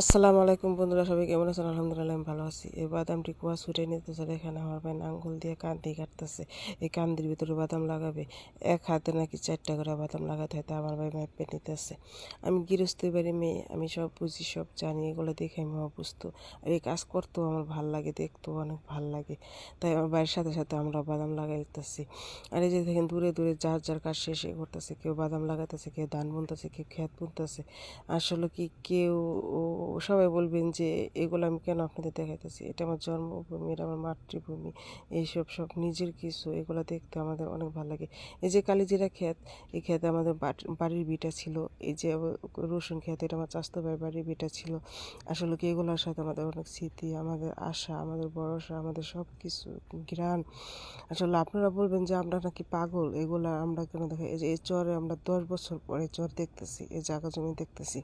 আসসালামু আলাইকুম বন্ধুরা, সবাই কেমন আছেন? আলহামদুলিল্লাহ, আমি ভালো আছি। এই বাদামটি কুয়া ছুটে নিতেছে এখানে আমার ভাই আঙ্গুল দিয়ে কান্দি কাটতেছে। এই কান্দির ভিতরে বাদাম লাগাবে, এক হাতে নাকি চারটা করে বাদাম লাগাতে হয়, তা আমার ভাই মাপে নিতেছে। আমি গৃহস্থ বাড়ি মেয়ে, আমি সব বুঝি, সব জানি, এগুলো দেখে আমি অভ্যস্ত। আর এই কাজ করতেও আমার ভালো লাগে, দেখতেও অনেক ভালো লাগে। তাই আমার বাড়ির সাথে সাথে আমরা বাদাম লাগাইতেছি। আর এই যে দেখেন, দূরে দূরে যার যার কাজ শেষে করতেছে, কেউ বাদাম লাগাতেছে কেউ ধান বুনতেছে, কেউ ক্ষেত বুনতেছে। আসলে কি কেউ সবাই বলবেন যে, এগুলো আমি কেন আপনাদের দেখাইতেছি? এটা আমার জন্মভূমি, এটা আমার মাতৃভূমি, এইসব সব নিজের কিছু, এগুলো দেখতে আমাদের অনেক ভালো লাগে। এই যে কালিজিরা ক্ষেত, এই ক্ষেতে আমাদের বাড়ির বিটা ছিল। এই যে রসুন ক্ষেত, এটা আমার চাস্তো ভাই বাড়ির বিটা ছিল। আসলে কি এগুলোর সাথে আমাদের অনেক স্মৃতি, আমাদের আশা, আমাদের ভরসা, আমাদের সব কিছু গ্রান আসলে আপনারা বলবেন যে, আমরা নাকি পাগল? এগুলা আমরা কেন দেখে এই যে, এই চরে আমরা দশ বছর পরে চর দেখতেছি, এই জায়গা জমি দেখতেছি।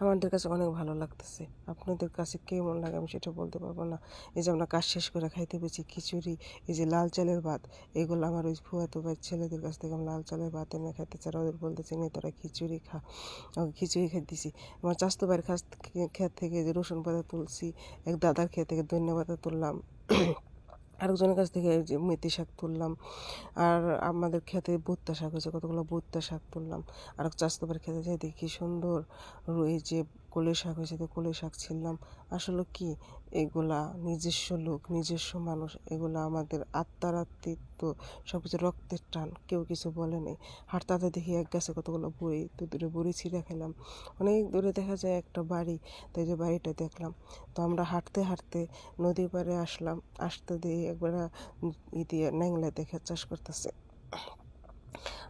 আমাদের কাছে অনেক ভালো লাগতেছে। আপনাদের কাছে কেমন লাগে আমি সেটা বলতে পারব না। এই যে আমরা কাজ শেষ করে খাইতে পেয়েছি খিচুড়ি, এই যে লাল চালের ভাত, এগুলো আমার ওই ফুয়াতো ভাই ছেলেদের কাছ থেকে আমি লাল চালের ভাত এনে খাইতে চাই। ওদের বলতেছি, নি, তোরা খিচুড়ি খা। খিচুড়ি খেয়ে দিছি আমার চাস্তো ভাইয়ের কাছ খেত থেকে যে রসুন পাতা তুলছি, এক দাদার খেত থেকে ধন্যবাদ তুললাম। আরেকজনের কাছ থেকে যে মেথি শাক তুললাম, আর আমাদের খেতে ভুত্তা শাক হয়েছে, কতগুলো ভুত্তা শাক তুললাম আর চাষ খেতে যাই দেখি সুন্দর রয়েছে যে কলে শাক হয়েছে তো কলে শাক ছিললাম আসলে কি? এগুলা নিজস্ব লোক, নিজস্ব মানুষ, এগুলা আমাদের আত্মার আত্মিত্ব সব কিছু রক্তের টান, কেউ কিছু বলে নেই। হাঁটতে দেখি এক গাছে কতগুলো বড়ি, তো দূরে বড়ি ছিঁড়ে খেলাম। অনেক দূরে দেখা যায় একটা বাড়ি, তো যে বাড়িটা দেখলাম। তো আমরা হাঁটতে হাঁটতে নদীর পাড়ে আসলাম। আসতে দিয়ে একবার ই দিয়ে ন্যাংলা দেখে চাষ করতেছে।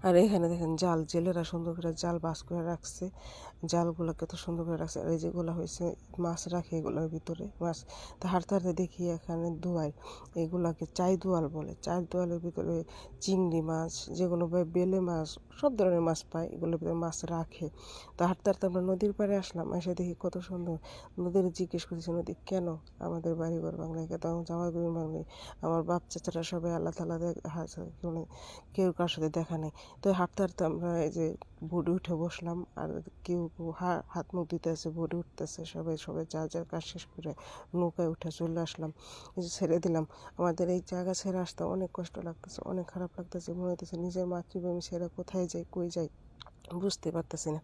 আর এখানে দেখেন জাল, জেলেরা সুন্দর করে জাল বাস করে রাখছে। জালগুলো কত সুন্দর করে রাখছে। আর এই যেগুলো হয়েছে, মাছ রাখে এগুলোর ভিতরে। মাছ তা হাঁটতে হাঁটতে দেখি এখানে দোয়াল এগুলাকে চাই দোয়াল বলে। চাই দোয়ালের ভিতরে চিংড়ি মাছ, যেগুলো বেলে মাছ, সব ধরনের মাছ পায়, এগুলোর ভিতরে মাছ রাখে। তো হাঁটতে হাঁটতে আমরা নদীর পাড়ে আসলাম, এসে দেখি কত সুন্দর। নদীর জিজ্ঞেস করছি নদী কেন আমাদের বাড়িঘর বাংলায় কেন আমার জামাই বাংলায় আমার বাপ, চাচারা সবাই আল্লাহ তালা কেউ কার সাথে দেখা নেই। তো হাঁটতে হাঁটতে আমরা এই যে বোর্ডে উঠে বসলাম আর কেউ কেউ হাত মুখ দিতেছে বোর্ডে উঠতেছে, সবাই সবাই যা যার কাজ শেষ করে নৌকায় উঠে চলে আসলাম। এই যে ছেড়ে দিলাম। আমাদের এই জায়গা ছেড়ে আসতে অনেক কষ্ট লাগতেছে, অনেক খারাপ লাগতেছে, মনে হইতেছে নিজের মাতৃভূমি ছেড়ে কোথায় যাই, কই যাই, বুঝতে পারতেছি না।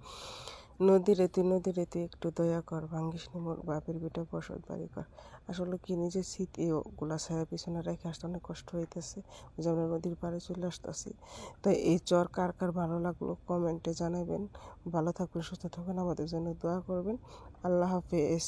নদীরে তুই নদী তুই একটু দয়া কর, ভাঙ্গিস নি মোর বাপের বেটা বসত বাড়ি কর। আসলে কি নিজের এ গোলা ছায়া পিছনে রেখে আসতে অনেক কষ্ট হইতেছে যেমন নদীর পাড়ে চলে আসতেছি। তাই এই চর কার কার ভালো লাগল কমেন্টে জানাবেন ভালো থাকবেন, সুস্থ থাকবেন, আমাদের জন্য দোয়া করবেন। আল্লাহ হাফেজ।